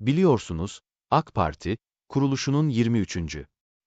Biliyorsunuz, AK Parti, kuruluşunun 23.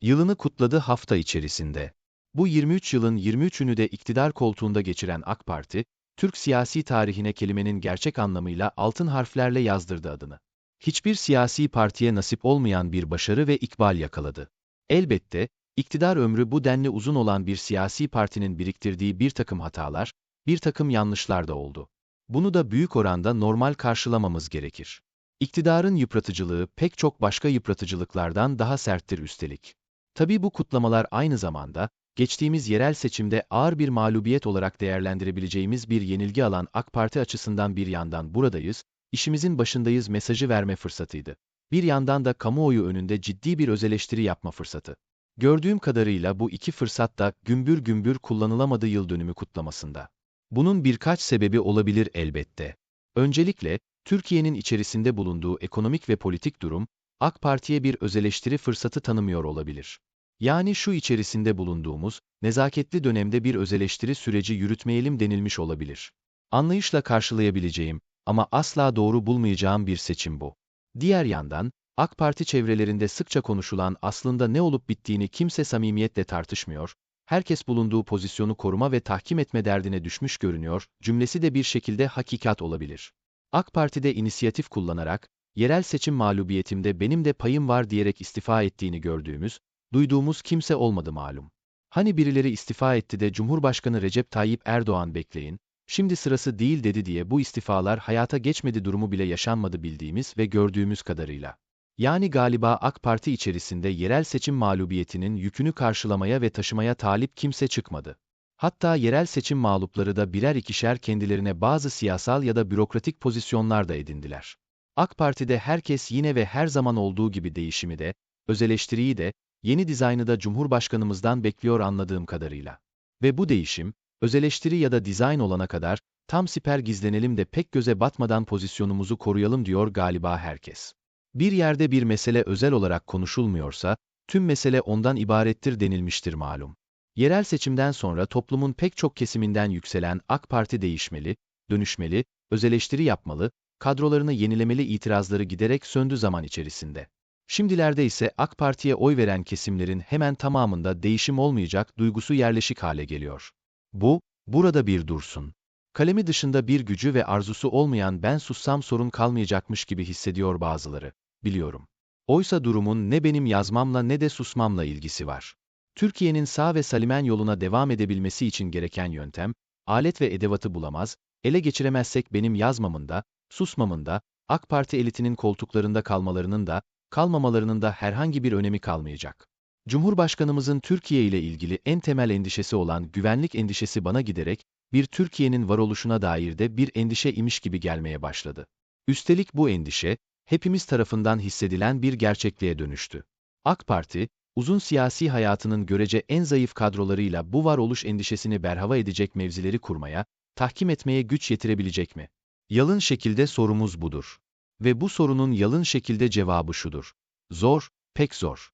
yılını kutladı hafta içerisinde. Bu 23 yılın 23'ünü de iktidar koltuğunda geçiren AK Parti, Türk siyasi tarihine kelimenin gerçek anlamıyla altın harflerle yazdırdı adını. Hiçbir siyasi partiye nasip olmayan bir başarı ve ikbal yakaladı. Elbette, iktidar ömrü bu denli uzun olan bir siyasi partinin biriktirdiği bir takım hatalar, bir takım yanlışlar da oldu. Bunu da büyük oranda normal karşılamamız gerekir. İktidarın yıpratıcılığı pek çok başka yıpratıcılıklardan daha serttir üstelik. Tabii bu kutlamalar aynı zamanda, geçtiğimiz yerel seçimde ağır bir mağlubiyet olarak değerlendirebileceğimiz bir yenilgi alan AK Parti açısından bir yandan buradayız, işimizin başındayız mesajı verme fırsatıydı. Bir yandan da kamuoyu önünde ciddi bir özeleştiri yapma fırsatı. Gördüğüm kadarıyla bu iki fırsat da gümbür gümbür kullanılamadı yıl dönümü kutlamasında. Bunun birkaç sebebi olabilir elbette. Öncelikle, Türkiye'nin içerisinde bulunduğu ekonomik ve politik durum, AK Parti'ye bir özeleştiri fırsatı tanımıyor olabilir. Yani şu içerisinde bulunduğumuz, nezaketli dönemde bir özeleştiri süreci yürütmeyelim denilmiş olabilir. Anlayışla karşılayabileceğim ama asla doğru bulmayacağım bir seçim bu. Diğer yandan, AK Parti çevrelerinde sıkça konuşulan aslında ne olup bittiğini kimse samimiyetle tartışmıyor, herkes bulunduğu pozisyonu koruma ve tahkim etme derdine düşmüş görünüyor, cümlesi de bir şekilde hakikat olabilir. AK Parti'de inisiyatif kullanarak, yerel seçim mağlubiyetimde benim de payım var diyerek istifa ettiğini gördüğümüz, duyduğumuz kimse olmadı malum. Hani birileri istifa etti de Cumhurbaşkanı Recep Tayyip Erdoğan bekleyin, şimdi sırası değil dedi diye bu istifalar hayata geçmedi durumu bile yaşanmadı bildiğimiz ve gördüğümüz kadarıyla. Yani galiba AK Parti içerisinde yerel seçim mağlubiyetinin yükünü karşılamaya ve taşımaya talip kimse çıkmadı. Hatta yerel seçim mağlupları da birer ikişer kendilerine bazı siyasal ya da bürokratik pozisyonlar da edindiler. AK Parti'de herkes yine ve her zaman olduğu gibi değişimi de, özeleştiriyi de, yeni dizaynı da Cumhurbaşkanımızdan bekliyor anladığım kadarıyla. Ve bu değişim, özeleştiri ya da dizayn olana kadar, tam siper gizlenelim de pek göze batmadan pozisyonumuzu koruyalım diyor galiba herkes. Bir yerde bir mesele özel olarak konuşulmuyorsa, tüm mesele ondan ibarettir denilmiştir malum. Yerel seçimden sonra toplumun pek çok kesiminden yükselen AK Parti değişmeli, dönüşmeli, özeleştiri yapmalı, kadrolarını yenilemeli itirazları giderek söndü zaman içerisinde. Şimdilerde ise AK Parti'ye oy veren kesimlerin hemen tamamında değişim olmayacak duygusu yerleşik hale geliyor. Bu, burada bir dursun. Kalemi dışında bir gücü ve arzusu olmayan ben sussam sorun kalmayacakmış gibi hissediyor bazıları, biliyorum. Oysa durumun ne benim yazmamla ne de susmamla ilgisi var. Türkiye'nin sağ ve salimen yoluna devam edebilmesi için gereken yöntem, alet ve edevatı bulamaz, ele geçiremezsek benim yazmamın da, susmamın da, AK Parti elitinin koltuklarında kalmalarının da, kalmamalarının da herhangi bir önemi kalmayacak. Cumhurbaşkanımızın Türkiye ile ilgili en temel endişesi olan güvenlik endişesi bana giderek, bir Türkiye'nin varoluşuna dair de bir endişe imiş gibi gelmeye başladı. Üstelik bu endişe, hepimiz tarafından hissedilen bir gerçekliğe dönüştü. AK Parti, uzun siyasi hayatının görece en zayıf kadrolarıyla bu varoluş endişesini berhava edecek mevzileri kurmaya, tahkim etmeye güç yetirebilecek mi? Yalın şekilde sorumuz budur. Ve bu sorunun yalın şekilde cevabı şudur. Zor, pek zor.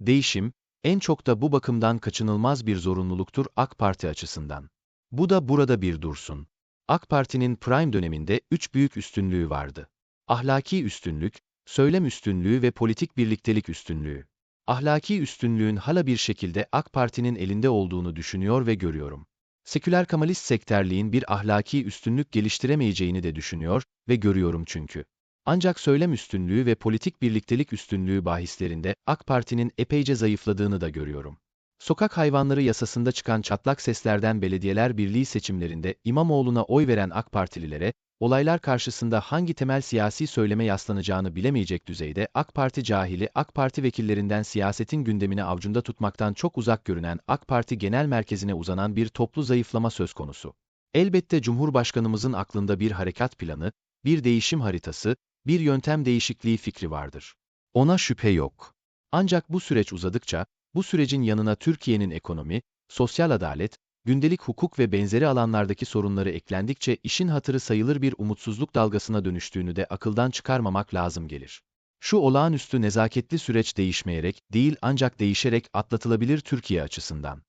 Değişim, en çok da bu bakımdan kaçınılmaz bir zorunluluktur AK Parti açısından. Bu da burada bir dursun. AK Parti'nin prime döneminde üç büyük üstünlüğü vardı. Ahlaki üstünlük, söylem üstünlüğü ve politik birliktelik üstünlüğü. Ahlaki üstünlüğün hala bir şekilde AK Parti'nin elinde olduğunu düşünüyor ve görüyorum. Seküler kamalist sekterliğin bir ahlaki üstünlük geliştiremeyeceğini de düşünüyor ve görüyorum çünkü. Ancak söylem üstünlüğü ve politik birliktelik üstünlüğü bahislerinde AK Parti'nin epeyce zayıfladığını da görüyorum. Sokak hayvanları yasasında çıkan çatlak seslerden belediyeler birliği seçimlerinde İmamoğlu'na oy veren AK Partililere, olaylar karşısında hangi temel siyasi söyleme yaslanacağını bilemeyecek düzeyde AK Parti cahili AK Parti vekillerinden siyasetin gündemini avcunda tutmaktan çok uzak görünen AK Parti genel merkezine uzanan bir toplu zayıflama söz konusu. Elbette Cumhurbaşkanımızın aklında bir harekat planı, bir değişim haritası, bir yöntem değişikliği fikri vardır. Ona şüphe yok. Ancak bu süreç uzadıkça, bu sürecin yanına Türkiye'nin ekonomi, sosyal adalet, gündelik hukuk ve benzeri alanlardaki sorunları eklendikçe işin hatırı sayılır bir umutsuzluk dalgasına dönüştüğünü de akıldan çıkarmamak lazım gelir. Şu olağanüstü nezaketli süreç değişmeyerek, değil ancak değişerek atlatılabilir Türkiye açısından.